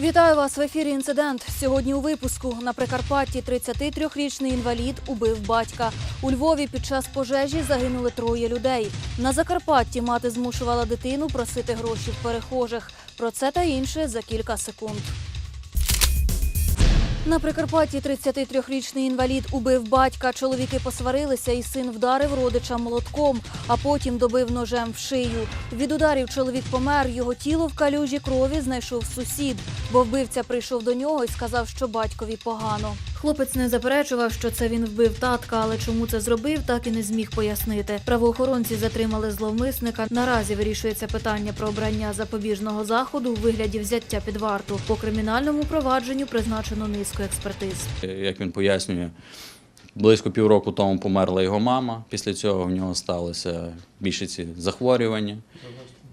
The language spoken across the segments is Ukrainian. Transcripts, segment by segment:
Вітаю вас в ефірі. Інцидент сьогодні у випуску на Прикарпатті 33-річний інвалід убив батька. У Львові під час пожежі загинули троє людей. На Закарпатті мати змушувала дитину просити гроші в перехожих. Про це та інше за кілька секунд. На Прикарпатті 33-річний інвалід убив батька. Чоловіки посварилися, і син вдарив родича молотком, а потім добив ножем в шию. Від ударів чоловік помер. Його тіло в калюжі крові знайшов сусід, бо вбивця прийшов до нього і сказав, що батькові погано. Хлопець не заперечував, що це він вбив татка, але чому це зробив, так і не зміг пояснити. Правоохоронці затримали зловмисника. Наразі вирішується питання про обрання запобіжного заходу у вигляді взяття під варту. По кримінальному провадженню призначено низку експертиз. Як він пояснює, близько півроку тому померла його мама. Після цього в нього сталося більше ці захворювання,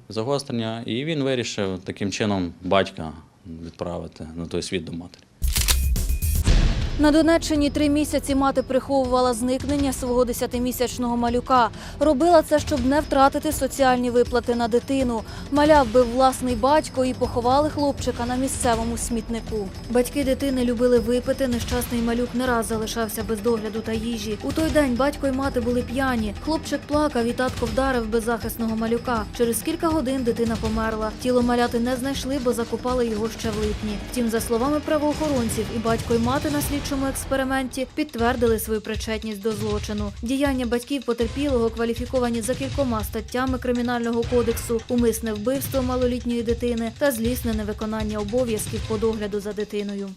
загострення, і він вирішив таким чином батька відправити на той світ до матері. На Донеччині три місяці мати приховувала зникнення свого десятимісячного малюка. Робила це, щоб не втратити соціальні виплати на дитину. Маля вбив власний батько і поховали хлопчика на місцевому смітнику. Батьки дитини любили випити. Нещасний малюк не раз залишався без догляду та їжі. У той день батько й мати були п'яні. Хлопчик плакав і татко вдарив беззахисного малюка. Через кілька годин дитина померла. Тіло маляти не знайшли, бо закопали його ще в липні. Втім, за словами правоохоронців, і батько й мати на слідчому експерименті підтвердили свою причетність до злочину. Діяння батьків потерпілого кваліфіковані за кількома статтями кримінального кодексу, умисне вбивство малолітньої дитини та злісне невиконання обов'язків по догляду за дитиною.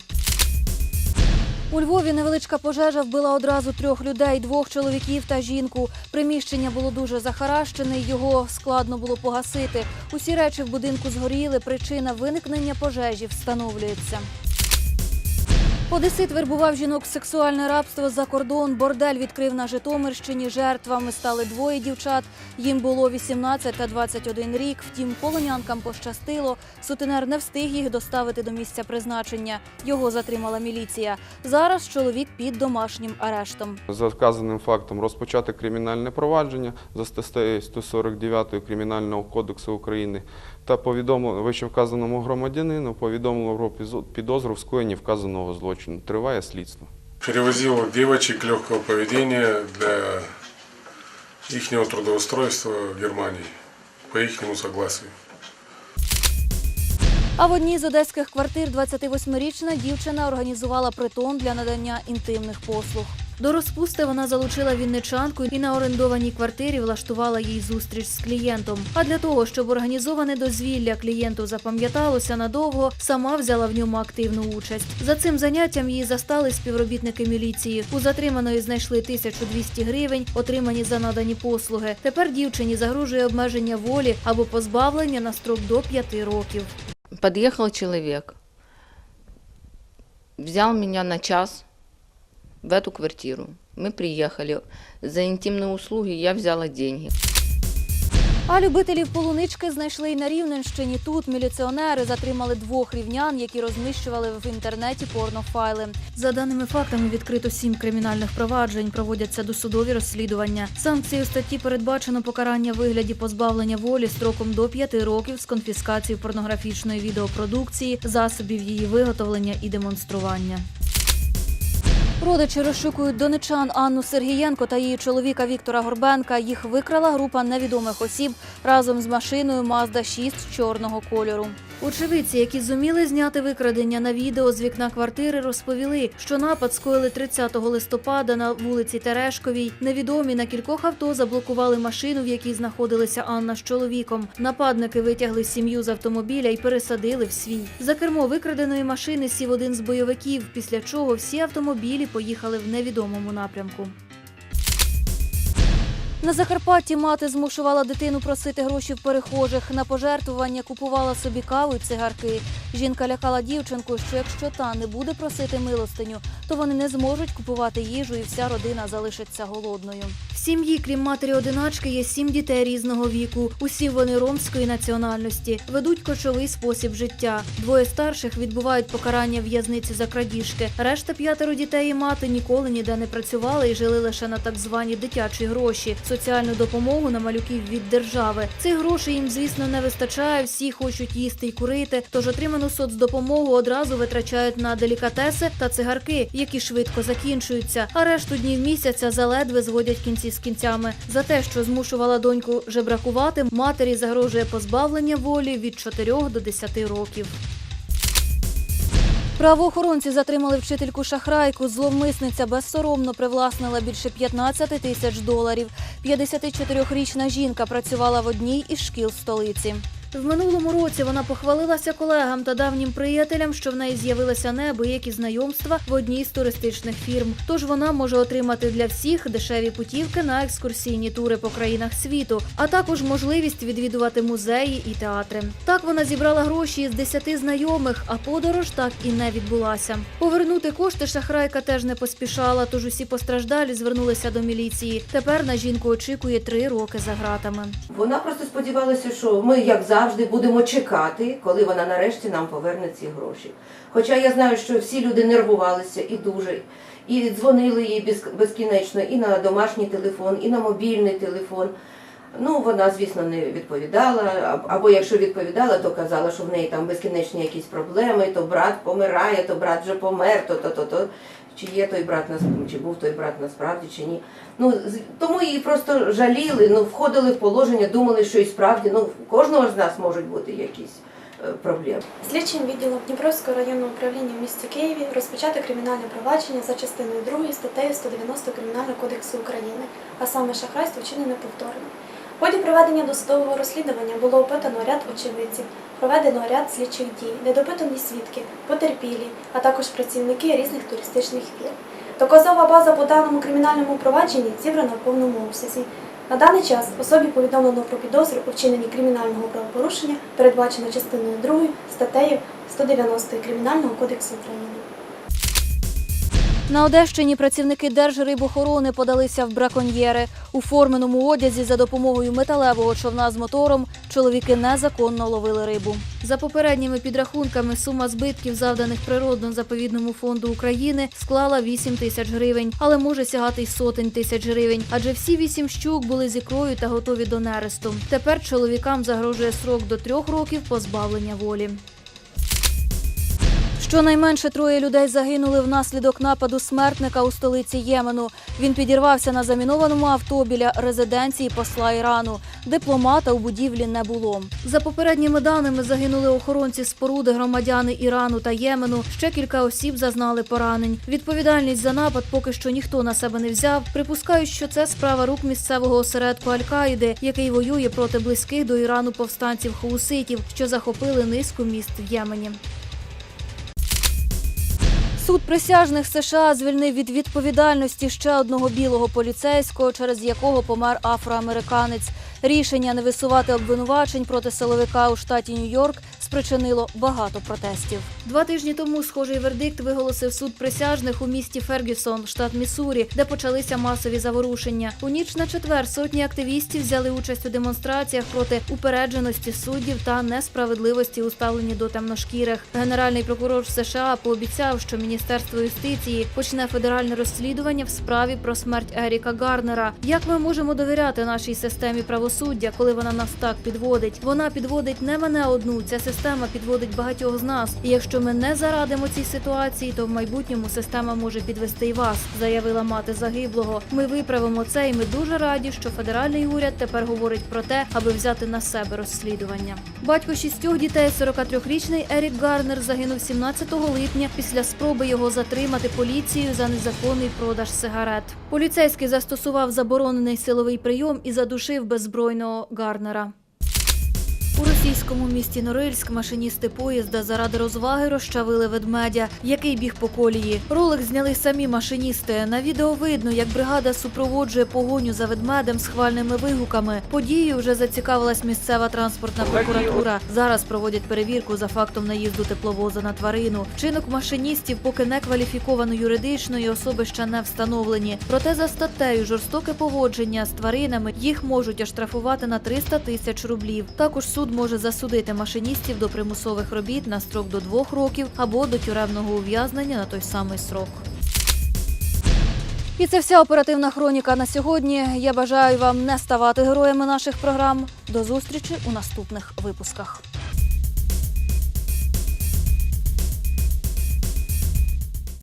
У Львові невеличка пожежа вбила одразу трьох людей, двох чоловіків та жінку. Приміщення було дуже захаращене, його складно було погасити. Усі речі в будинку згоріли. Причина виникнення пожежі встановлюється. Одесит вербував жінок сексуальне рабство за кордон. Бордель відкрив на Житомирщині. Жертвами стали двоє дівчат. Їм було 18 та 21 рік. Втім, полонянкам пощастило. Сутенер не встиг їх доставити до місця призначення. Його затримала міліція. Зараз чоловік під домашнім арештом. За вказаним фактом розпочати кримінальне провадження за статтею 149 Кримінального кодексу України та повідомлено вищевказаному громадянину повідомило про підозру в скоєнні вказаного злочину. Триває слідство. Перевозив дівчинок легкого поведіння для їхнього трудоустройства в Германії по їхньому согласию. А в одній з одеських квартир 28-річна дівчина організувала притон для надання інтимних послуг. До розпусти вона залучила вінничанку і на орендованій квартирі влаштувала їй зустріч з клієнтом. А для того, щоб організоване дозвілля клієнту запам'яталося надовго, сама взяла в ньому активну участь. За цим заняттям її застали співробітники міліції. У затриманої знайшли 1200 гривень, отримані за надані послуги. Тепер дівчині загрожує обмеження волі або позбавлення на строк до 5 років. Подъехал человек, взял меня на час в эту квартиру. Мы приехали. За интимные услуги я взяла деньги. А любителів полунички знайшли й на Рівненщині. Тут міліціонери затримали двох рівнян, які розміщували в інтернеті порнофайли. За даними фактами, відкрито сім кримінальних проваджень. Проводяться досудові розслідування. Санкцією статті передбачено покарання в вигляді позбавлення волі строком до п'яти років з конфіскацією порнографічної відеопродукції, засобів її виготовлення і демонстрування. Родичі розшукують донечан Анну Сергієнко та її чоловіка Віктора Горбенка. Їх викрала група невідомих осіб разом з машиною Mazda 6 чорного кольору. Очевидці, які зуміли зняти викрадення на відео з вікна квартири, розповіли, що напад скоїли 30 листопада на вулиці Терешковій. Невідомі на кількох авто заблокували машину, в якій знаходилися Анна з чоловіком. Нападники витягли сім'ю з автомобіля і пересадили в свій. За кермо викраденої машини сів один з бойовиків, після чого всі автомобілі поїхали в невідомому напрямку. На Закарпатті мати змушувала дитину просити гроші в перехожих. На пожертвування купувала собі каву й цигарки. Жінка лякала дівчинку, що якщо та не буде просити милостиню, то вони не зможуть купувати їжу і вся родина залишиться голодною. Сім'ї, крім матері одиначки, є сім дітей різного віку. Усі вони ромської національності, ведуть кочовий спосіб життя. Двоє старших відбувають покарання в'язниці за крадіжки. Решта п'ятеро дітей і мати ніколи ніде не працювали і жили лише на так звані дитячі гроші, соціальну допомогу на малюків від держави. Цих грошей їм, звісно, не вистачає. Всі хочуть їсти й курити. Тож отриману соцдопомогу одразу витрачають на делікатеси та цигарки, які швидко закінчуються. А решту днів місяця заледве зводять кінці з кінцями. За те, що змушувала доньку жебракувати, матері загрожує позбавлення волі від 4 до 10 років. Правоохоронці затримали вчительку шахрайку. Зловмисниця безсоромно привласнила більше 15 тисяч доларів. 54-річна жінка працювала в одній із шкіл столиці. В минулому році вона похвалилася колегам та давнім приятелям, що в неї з'явилися неабиякі знайомства в одній з туристичних фірм. Тож вона може отримати для всіх дешеві путівки на екскурсійні тури по країнах світу, а також можливість відвідувати музеї і театри. Так вона зібрала гроші із 10 знайомих, а подорож так і не відбулася. Повернути кошти шахрайка теж не поспішала, тож усі постраждалі звернулися до міліції. Тепер на жінку очікує три роки за ґратами. Вона просто сподівалася, що ми, як завжди, будемо чекати, коли вона нарешті нам поверне ці гроші. Хоча я знаю, що всі люди нервувалися і дуже, і дзвонили їй безкінечно і на домашній телефон, і на мобільний телефон. Ну, вона, звісно, не відповідала, або якщо відповідала, то казала, що в неї там безкінечні якісь проблеми, то брат помирає, то брат вже помер, то то то то. Чи є той брат чи був той брат насправді, чи ні. Ну, тому її просто жаліли, ну, входили в положення, думали, що і справді, ну, у кожного з нас можуть бути якісь е, проблеми. Слідчим відділом Дніпровського районного управління в місті Києві розпочато кримінальне провадження за частиною 2 статтею 190 Кримінального кодексу України, а саме шахрайство вчинене повторно. В ході проведення досудового розслідування було опитано ряд очевидців, проведено ряд слідчих дій, недопитані свідки, потерпілі, а також працівники різних туристичних фірм. Доказова база по даному кримінальному провадженні зібрана в повному обсязі. На даний час особі повідомлено про підозру у вчиненні кримінального правопорушення, передбачено частиною 2 статтею 190 Кримінального кодексу України. На Одещині працівники Держрибохорони подалися в браконьєри. У форменому одязі за допомогою металевого човна з мотором чоловіки незаконно ловили рибу. За попередніми підрахунками, сума збитків, завданих природно-заповідному фонду України, склала 8 тисяч гривень, але може сягати й сотень тисяч гривень, адже всі вісім щук були з ікрою та готові до нересту. Тепер чоловікам загрожує срок до трьох років позбавлення волі. Щонайменше троє людей загинули внаслідок нападу смертника у столиці Ємену. Він підірвався на замінованому авто біля резиденції посла Ірану. Дипломата у будівлі не було. За попередніми даними загинули охоронці споруди громадяни Ірану та Ємену. Ще кілька осіб зазнали поранень. Відповідальність за напад поки що ніхто на себе не взяв. Припускають, що це справа рук місцевого осередку Аль-Каїди, який воює проти близьких до Ірану повстанців хауситів, що захопили низку міст в Ємені. Суд присяжних США звільнив від відповідальності ще одного білого поліцейського, через якого помер афроамериканець. Рішення не висувати обвинувачень проти силовика у штаті Нью-Йорк спричинило багато протестів. Два тижні тому схожий вердикт виголосив суд присяжних у місті Фергюсон, штат Міссурі, де почалися масові заворушення. У ніч на четвер сотні активістів взяли участь у демонстраціях проти упередженості суддів та несправедливості у ставленні до темношкірих. Генеральний прокурор США пообіцяв, що міністерство юстиції почне федеральне розслідування в справі про смерть Еріка Гарнера. Як ми можемо довіряти нашій системі правосуддя, коли вона нас так підводить? Вона підводить не мене одну. Ця система підводить багатьох з нас. І якщо ми не зарадимо цій ситуації, то в майбутньому система може підвести і вас, заявила мати загиблого. Ми виправимо це, і ми дуже раді, що федеральний уряд тепер говорить про те, аби взяти на себе розслідування. Батько шістьох дітей, 43-річний Ерік Гарнер, загинув 17 липня після спроби його затримати поліцією за незаконний продаж сигарет. Поліцейський застосував заборонений силовий прийом і задушив беззбройного Гарнера. Російському місті Норильськ машиністи поїзда заради розваги розчавили ведмедя, який біг по колії. Ролик зняли самі машиністи. На відео видно, як бригада супроводжує погоню за ведмедем з хвальними вигуками. Подією вже зацікавилась місцева транспортна прокуратура. Зараз проводять перевірку за фактом наїзду тепловоза на тварину. Вчинок машиністів, поки не кваліфіковано юридичної особи ще не встановлені. Проте за статтею жорстоке поводження з тваринами їх можуть оштрафувати на 300 тисяч рублів. Також суд може засудити машиністів до примусових робіт на строк до двох років або до тюремного ув'язнення на той самий срок. І це вся оперативна хроніка на сьогодні. Я бажаю вам не ставати героями наших програм. До зустрічі у наступних випусках.